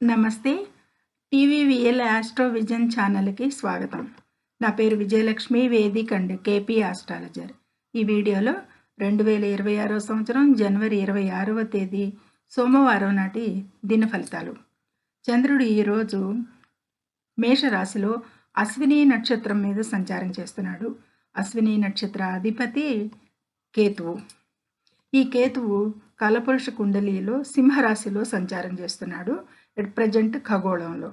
నమస్తే టీవీవీఎల్ astro vision ఛానల్కి స్వాగతం. నా పేరు Vijayalakshmi vedic and KP astrologer. ఈ వీడియోలో రెండు వేల ఇరవై ఆరో సంవత్సరం జనవరి ఇరవై ఆరవ తేదీ సోమవారం నాటి దిన ఫలితాలు. చంద్రుడు ఈరోజు మేషరాశిలో అశ్విని నక్షత్రం మీద సంచారం చేస్తున్నాడు. అశ్విని నక్షత్ర అధిపతి కేతువు. ఈ కేతువు కలపురుష కుండలిలో సింహరాశిలో సంచారం చేస్తున్నాడు. ఎట్ ప్రజెంట్ ఖగోళంలో.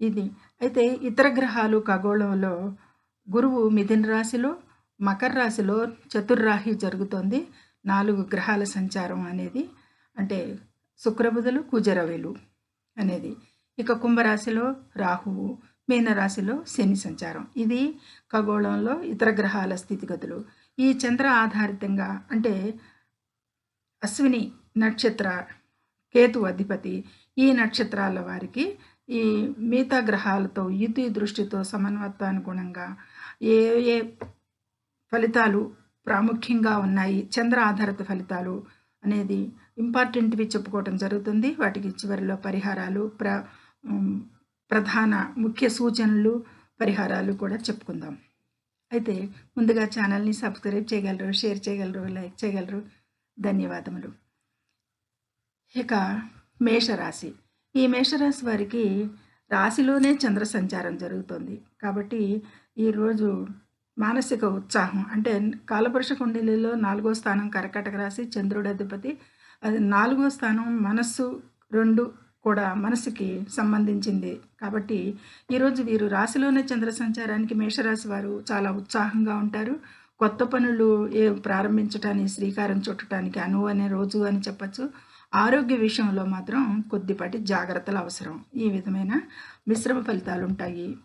ఇది అయితే ఇతర గ్రహాలు ఖగోళంలో గురువు మిథున రాశిలో మకర రాశిలో చతుర్రాహి జరుగుతోంది. నాలుగు గ్రహాల సంచారం అనేది అంటే శుక్రబుధులు కుజరవిలు అనేది. ఇక కుంభరాశిలో రాహువు మీనరాశిలో శని సంచారం. ఇది ఖగోళంలో ఇతర గ్రహాల స్థితిగతులు. ఈ చంద్ర ఆధారితంగా అంటే అశ్విని నక్షత్ర కేతు అధిపతి ఈ నక్షత్రాల వారికి ఈ మిగతా గ్రహాలతో యుతి దృష్టితో సమన్వత్వానుగుణంగా ఏ ఏ ఫలితాలు ప్రాముఖ్యంగా ఉన్నాయి చంద్ర ఆధారిత ఫలితాలు అనేది ఇంపార్టెంట్వి చెప్పుకోవటం జరుగుతుంది. వాటికి చివరిలో పరిహారాలు ప్ర ప్రధాన ముఖ్య సూచనలు పరిహారాలు కూడా చెప్పుకుందాం. అయితే ముందుగా ఛానల్ని సబ్స్క్రైబ్ చేయగలరు షేర్ చేయగలరు లైక్ చేయగలరు. ధన్యవాదములు. ఇక మేషరాశి. ఈ మేషరాశి వారికి రాశిలోనే చంద్ర సంచారం జరుగుతుంది. కాబట్టి ఈరోజు మానసిక ఉత్సాహం అంటే కాలపురుష కుండలిలో నాలుగో స్థానం కర్కటక రాశి చంద్రుడు అధిపతి. అది నాలుగో స్థానం మనస్సు రెండు కూడా మనసుకి సంబంధించింది. కాబట్టి ఈరోజు వీరు రాశిలోనే చంద్ర సంచారానికి మేషరాశి వారు చాలా ఉత్సాహంగా ఉంటారు. కొత్త పనులు ఏ ప్రారంభించడానికి శ్రీకారం చుట్టడానికి అనువు అనే రోజు అని చెప్పచ్చు. ఆరోగ్య విషయంలో మాత్రం కొద్దిపాటి జాగ్రత్తలు అవసరం. ఈ విధమైన మిశ్రమ ఫలితాలు ఉంటాయి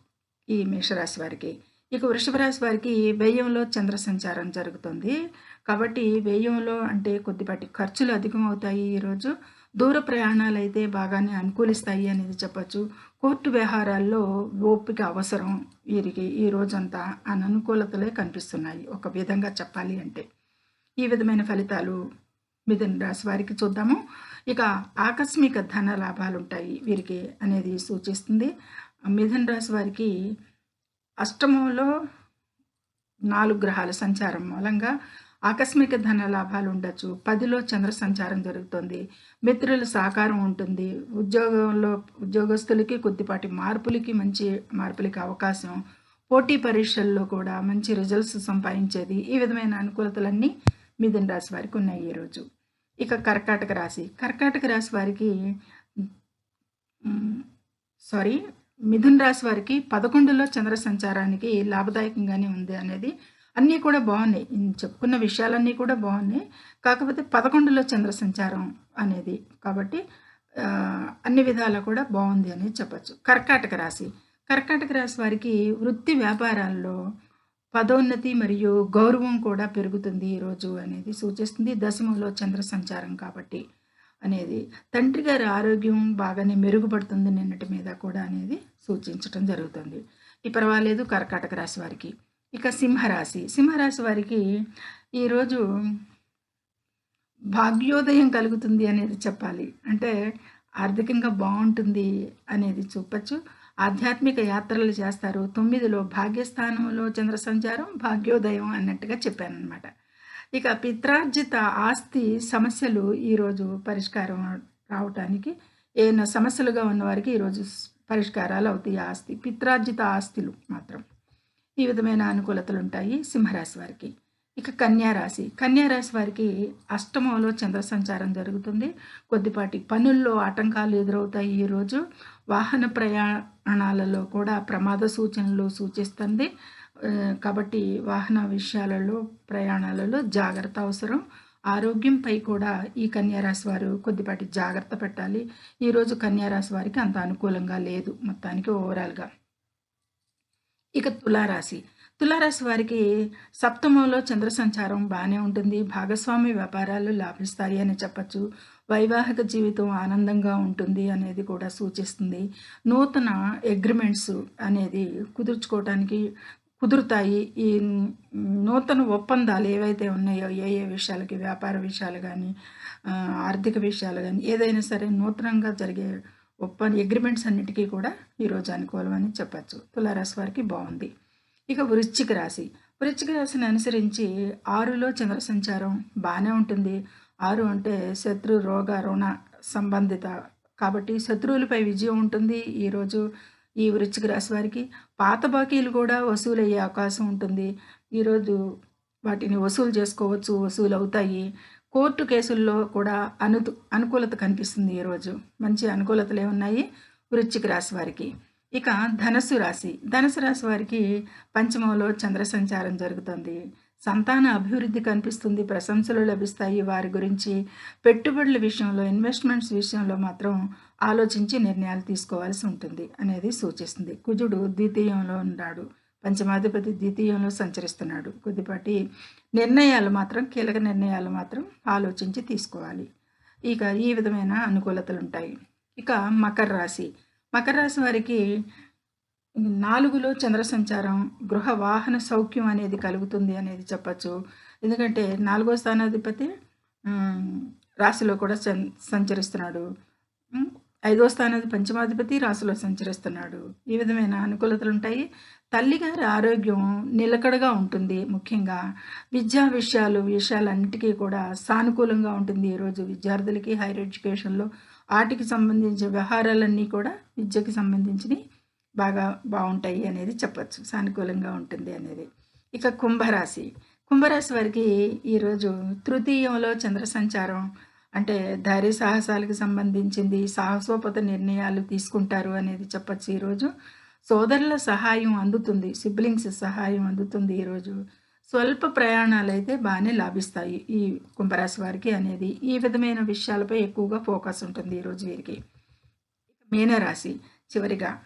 ఈ మేషరాశి వారికి. ఇక వృషభ రాశి వారికి వ్యయంలో చంద్ర సంచారం జరుగుతుంది. కాబట్టి వ్యయంలో అంటే కొద్దిపాటి ఖర్చులు అధికమవుతాయి ఈరోజు దూర ప్రయాణాలు అయితే బాగానే అనుకూలిస్తాయి అనేది చెప్పచ్చు. కోర్టు వ్యవహారాల్లో ఓపిక అవసరం వీరికి ఈ రోజంతా అననుకూలతలే కనిపిస్తున్నాయి. ఒక విధంగా చెప్పాలి అంటే. ఈ విధమైన ఫలితాలు మిథున రాశి వారికి చూద్దాము. ఇక ఆకస్మిక ధన లాభాలు ఉంటాయి వీరికి అనేది సూచిస్తుంది. మిథున రాశి వారికి అష్టమంలో నాలుగు గ్రహాల సంచారం మూలంగా ఆకస్మిక ధన లాభాలు ఉండొచ్చు. పదిలో చంద్ర సంచారం జరుగుతుంది. మిత్రుల సహకారం ఉంటుంది. ఉద్యోగంలో ఉద్యోగస్తులకి కొద్దిపాటి మార్పులకి మంచి మార్పులకి అవకాశం. పోటీ పరీక్షల్లో కూడా మంచి రిజల్ట్స్ సంపాదించేది ఈ విధమైన అనుకూలతలన్నీ మిథున రాశి వారికి ఉన్నాయి ఈరోజు ఇక కర్కాటక రాశి. కర్కాటక రాశి వారికి సారీ మిథున్ రాశి వారికి పదకొండులో చంద్ర సంచారానికి లాభదాయకంగానే ఉంది అనేది అన్నీ కూడా బాగున్నాయి. చెప్పుకున్న విషయాలన్నీ కూడా బాగున్నాయి. కాకపోతే పదకొండులో చంద్ర సంచారం అనేది కాబట్టి అన్ని విధాలా కూడా బాగుంది అని చెప్పచ్చు. కర్కాటక రాశి. కర్కాటక రాశి వారికి వృత్తి వ్యాపారాల్లో పదోన్నతి మరియు గౌరవం కూడా పెరుగుతుంది ఈరోజు అనేది సూచిస్తుంది. దశమంలో చంద్ర సంచారం కాబట్టి అనేది తండ్రి గారి ఆరోగ్యం బాగానే మెరుగుపడుతుంది నిన్నటి మీద కూడా అనేది సూచించటం జరుగుతుంది. ఈ పర్వాలేదు కర్కాటక రాశి వారికి. ఇక సింహరాశి. సింహరాశి వారికి ఈరోజు భాగ్యోదయం కలుగుతుంది అనేది చెప్పాలి. అంటే ఆర్థికంగా బాగుంటుంది అనేది చూపచ్చు. ఆధ్యాత్మిక యాత్రలు చేస్తారు. తొమ్మిదిలో భాగ్యస్థానంలో చంద్ర సంచారం భాగ్యోదయం అన్నట్టుగా చెప్పాను అనమాట ఇక పిత్రార్జిత ఆస్తి సమస్యలు ఈరోజు పరిష్కారం రావటానికి ఏమైనా సమస్యలుగా ఉన్నవారికి ఈరోజు పరిష్కారాలు అవుతాయి. ఆస్తి పిత్రార్జిత ఆస్తులు మాత్రం ఈ విధమైన అనుకూలతలు ఉంటాయి సింహరాశి వారికి. ఇక కన్యా రాశి వారికి అష్టమంలో చంద్ర సంచారం జరుగుతుంది. కొద్దిపాటి పనుల్లో ఆటంకాలు ఎదురవుతాయి ఈరోజు వాహన ప్రయాణాలలో కూడా ప్రమాద సూచనలు సూచిస్తుంది. కాబట్టి వాహన విషయాలలో ప్రయాణాలలో జాగ్రత్త అవసరం. ఆరోగ్యంపై కూడా ఈ కన్యారాశి వారు కొద్దిపాటి జాగ్రత్త పెట్టాలి. ఈరోజు కన్యారాశి వారికి అంత అనుకూలంగా లేదు మొత్తానికి ఓవరాల్గా. ఇక తులారాశి. తులారాశి వారికి సప్తమంలో చంద్ర సంచారం బాగానే ఉంటుంది. భాగస్వామి వ్యాపారాలు లాభిస్తాయి అని చెప్పచ్చు. వైవాహిక జీవితం ఆనందంగా ఉంటుంది అనేది కూడా సూచిస్తుంది. నూతన అగ్రిమెంట్స్ అనేది కుదుర్చుకోవటానికి కుదురుతాయి. ఈ నూతన ఒప్పందాలు ఏవైతే ఉన్నాయో ఏ ఏ విషయాలకి వ్యాపార విషయాలు కానీ ఆర్థిక విషయాలు కానీ ఏదైనా సరే నూతనంగా జరిగే ఒప్ప అగ్రిమెంట్స్ అన్నిటికీ కూడా ఈరోజు అనుకూలమని చెప్పచ్చు. తులారాశి వారికి బాగుంది. ఇక వృశ్చిక రాశి. వృశ్చిక రాశిని అనుసరించి ఆరులో చంద్ర సంచారం బాగానే ఉంటుంది. ఆరు అంటే శత్రు రోగ రుణ సంబంధిత. కాబట్టి శత్రువులపై విజయం ఉంటుంది ఈరోజు ఈ వృశ్చిక రాశి వారికి. పాత బాకీలు కూడా వసూలయ్యే అవకాశం ఉంటుంది. ఈరోజు వాటిని వసూలు చేసుకోవచ్చు వసూలు అవుతాయి. కోర్టు కేసుల్లో కూడా అను అనుకూలత కనిపిస్తుంది ఈరోజు మంచి అనుకూలతలే ఉన్నాయి వృశ్చిక రాశి వారికి. ఇక ధనస్సు రాశి. ధనుసు రాశి వారికి పంచమంలో చంద్ర సంచారం జరుగుతుంది. సంతాన అభివృద్ధి కనిపిస్తుంది. ప్రశంసలు లభిస్తాయి. వారి గురించి పెట్టుబడుల విషయంలో ఇన్వెస్ట్మెంట్స్ విషయంలో మాత్రం ఆలోచించి నిర్ణయాలు తీసుకోవాల్సి ఉంటుంది అనేది సూచిస్తుంది. కుజుడు ద్వితీయంలో ఉన్నాడు. పంచమాధిపతి ద్వితీయంలో సంచరిస్తున్నాడు. కొద్దిపాటి నిర్ణయాలు మాత్రం కీలక నిర్ణయాలు మాత్రం ఆలోచించి తీసుకోవాలి. ఇక ఈ విధమైన అనుకూలతలు ఉంటాయి ఇక మకర రాశి. మకర రాశి వారికి నాలుగులో చంద్ర సంచారం గృహ వాహన సౌఖ్యం అనేది కలుగుతుంది అనేది చెప్పచ్చు. ఎందుకంటే నాలుగో స్థానాధిపతి రాశిలో కూడా సంచరిస్తున్నాడు. ఐదో స్థానాది పంచమాధిపతి రాశిలో సంచరిస్తున్నాడు. ఈ విధమైన అనుకూలతలు ఉంటాయి. తల్లిగారి ఆరోగ్యం నిలకడగా ఉంటుంది ముఖ్యంగా. విద్యా విషయాలు విషయాలన్నిటికీ కూడా సానుకూలంగా ఉంటుంది ఈరోజు విద్యార్థులకి హైయర్ ఎడ్యుకేషన్లో. ఆటికి సంబంధించిన వ్యవహారాలన్నీ కూడా విద్యకి సంబంధించినవి బాగా బాగుంటాయి అనేది చెప్పచ్చు సానుకూలంగా ఉంటుంది అనేది. ఇక కుంభరాశి. కుంభరాశి వారికి ఈరోజు తృతీయంలో చంద్ర సంచారం అంటే ధైర్య సాహసాలకు సంబంధించింది సాహసోపత నిర్ణయాలు తీసుకుంటారు అనేది చెప్పచ్చు ఈరోజు సోదరుల సహాయం అందుతుంది సిబ్లింగ్స్ సహాయం అందుతుంది ఈరోజు స్వల్ప ప్రయాణాలు అయితే బాగానే లాభిస్తాయి ఈ కుంభరాశి వారికి అనేది. ఈ విధమైన విషయాలపై ఎక్కువగా ఫోకస్ ఉంటుంది ఈరోజు వీరికి. మీనరాశి చివరిగా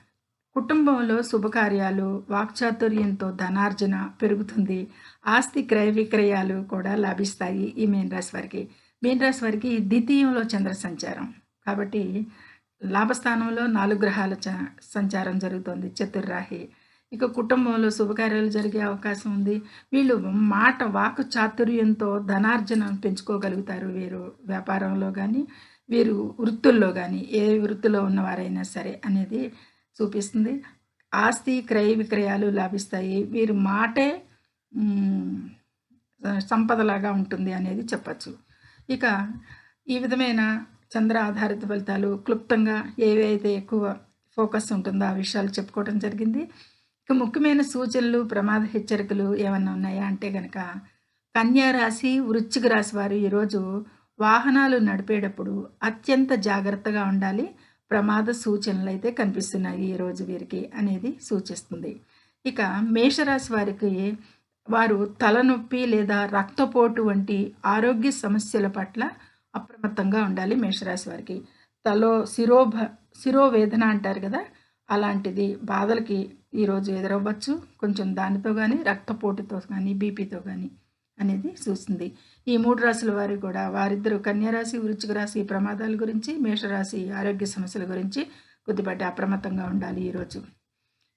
కుటుంబంలో శుభకార్యాలు వాక్చాతుర్యంతో ధనార్జన పెరుగుతుంది. ఆస్తి క్రయ విక్రయాలు కూడా లాభిస్తాయి ఈ మీనరాశి వారికి. మీనరాశి వారికి ద్వితీయంలో చంద్ర సంచారం. కాబట్టి లాభస్థానంలో నాలుగు గ్రహాల సంచారం జరుగుతుంది. చతుర్రాహి ఇక కుటుంబంలో శుభకార్యాలు జరిగే అవకాశం ఉంది. వీళ్ళు మాట వాక్ చాతుర్యంతో ధనార్జన పెంచుకోగలుగుతారు వీరు వ్యాపారంలో కానీ వీరు వృత్తుల్లో కానీ ఏ వృత్తిలో ఉన్నవారైనా సరే అనేది చూపిస్తుంది. ఆస్తి క్రయ విక్రయాలు లాభిస్తాయి. వీరి మాటే సంపదలాగా ఉంటుంది అనేది చెప్పచ్చు. ఇక ఈ విధమైన చంద్ర ఆధారిత ఫలితాలు క్లుప్తంగా ఏవైతే ఎక్కువ ఫోకస్ ఉంటుందో ఆ విషయాలు చెప్పుకోవడం జరిగింది. ఇక ముఖ్యమైన సూచనలు ప్రమాద హెచ్చరికలు ఏమన్నా ఉన్నాయా? అంటే కనుక కన్యారాశి వృశ్చిక రాశి వారు ఈరోజు వాహనాలు నడిపేటప్పుడు అత్యంత జాగ్రత్తగా ఉండాలి. ప్రమాద సూచనలు అయితే కనిపిస్తున్నాయి ఈరోజు వీరికి అనేది సూచిస్తుంది. ఇక మేషరాశి వారికి వారు తలనొప్పి లేదా రక్తపోటు వంటి ఆరోగ్య సమస్యల పట్ల అప్రమత్తంగా ఉండాలి మేషరాశి వారికి. తలో శిరోభ శిరోవేదన అంటారు కదా అలాంటిది బాధలకి ఈరోజు ఎదురవ్వచ్చు. కొంచెం దానితో కానీ రక్తపోటుతో కానీ బీపీతో కానీ అనేది చూస్తుంది. ఈ మూడు రాశుల వారు కూడా వారిద్దరు కన్యారాశి వృచ్చిక రాశి ప్రమాదాల గురించి మేషరాశి ఆరోగ్య సమస్యల గురించి కొద్దిపాటి అప్రమత్తంగా ఉండాలి ఈరోజు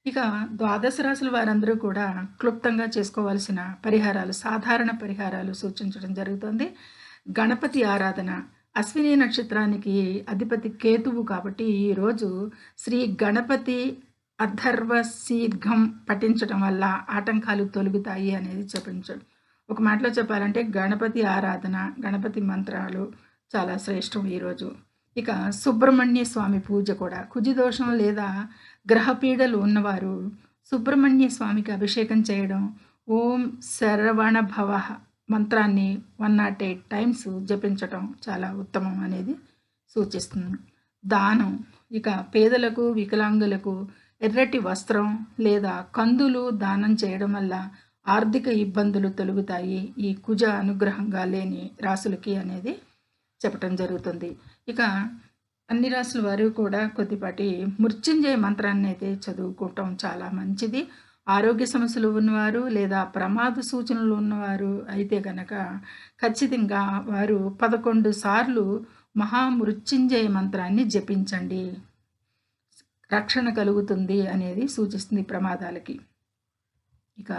ఇక ద్వాదశ రాశుల వారందరూ కూడా క్లుప్తంగా చేసుకోవాల్సిన పరిహారాలు సాధారణ పరిహారాలు సూచించడం జరుగుతుంది. గణపతి ఆరాధన అశ్విని నక్షత్రానికి అధిపతి కేతువు కాబట్టి ఈరోజు శ్రీ గణపతి అధర్వ శీఘ్రం పఠించడం వల్ల ఆటంకాలు తొలుగుతాయి అనేది చెప్పించడం. ఒక మాటలో చెప్పాలంటే గణపతి ఆరాధన గణపతి మంత్రాలు చాలా శ్రేష్టం ఈరోజు ఇక సుబ్రహ్మణ్య స్వామి పూజ కూడా కుజిదోషం లేదా గ్రహపీడలు ఉన్నవారు సుబ్రహ్మణ్య స్వామికి అభిషేకం చేయడం ఓం శరవణ భవ మంత్రాన్ని వన్ నాట్ ఎయిట్ టైమ్స్ జపించటం చాలా ఉత్తమం అనేది సూచిస్తుంది. దానం ఇక పేదలకు వికలాంగులకు ఎర్రటి వస్త్రం లేదా కందులు దానం చేయడం వల్ల ఆర్థిక ఇబ్బందులు తొలుగుతాయి. ఈ కుజ అనుగ్రహంగా లేని రాసులకి అనేది చెప్పటం జరుగుతుంది. ఇక అన్ని రాసుల వారు కూడా కొద్దిపాటి మృత్యుంజయ మంత్రాన్ని అయితే చదువుకోవటం చాలా మంచిది. ఆరోగ్య సమస్యలు ఉన్నవారు లేదా ప్రమాద సూచనలు ఉన్నవారు అయితే కనుక ఖచ్చితంగా వారు పదకొండు సార్లు మహామృత్యుంజయ మంత్రాన్ని జపించండి. రక్షణ కలుగుతుంది అనేది సూచిస్తుంది ప్రమాదాలకి. ఇక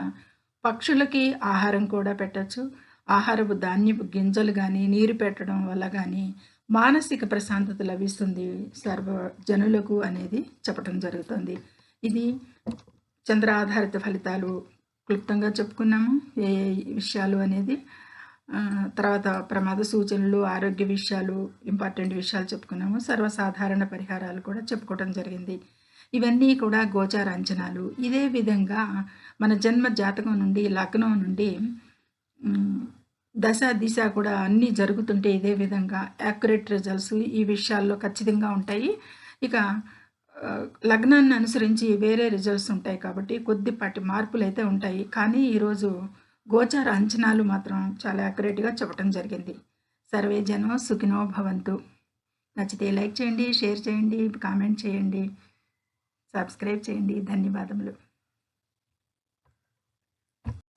పక్షులకి ఆహారం కూడా పెట్టచ్చు. ఆహారపు ధాన్యపు గింజలు కానీ నీరు పెట్టడం వల్ల కానీ మానసిక ప్రశాంతత లభిస్తుంది సర్వ జనులకు అనేది చెప్పటం జరుగుతుంది. ఇది చంద్ర ఆధారిత ఫలితాలు క్లుప్తంగా చెప్పుకున్నాము. ఏ విషయాలు అనేది తర్వాత ప్రమాద సూచనలు ఆరోగ్య విషయాలు ఇంపార్టెంట్ విషయాలు చెప్పుకున్నాము. సర్వసాధారణ పరిహారాలు కూడా చెప్పుకోవడం జరిగింది. ఇవన్నీ కూడా గోచార అంచనాలు. ఇదే విధంగా మన జన్మ జాతకం నుండి లగ్నం నుండి దశ దిశ కూడా అన్నీ జరుగుతుంటే ఇదే విధంగా యాక్యురేట్ రిజల్ట్స్ ఈ విషయాల్లో ఖచ్చితంగా ఉంటాయి. ఇక లగ్నాన్ని అనుసరించి వేరే రిజల్ట్స్ ఉంటాయి కాబట్టి కొద్దిపాటి మార్పులు అయితే ఉంటాయి. కానీ ఈరోజు గోచార అంచనాలు మాత్రం చాలా యాక్యురేట్గా చెప్పడం జరిగింది. సర్వే జనం సుఖినో భవంతు. నచ్చితే లైక్ చేయండి షేర్ చేయండి కామెంట్ చేయండి. సబ్స్క్రైబ్ చేయండి. ధన్యవాదములు.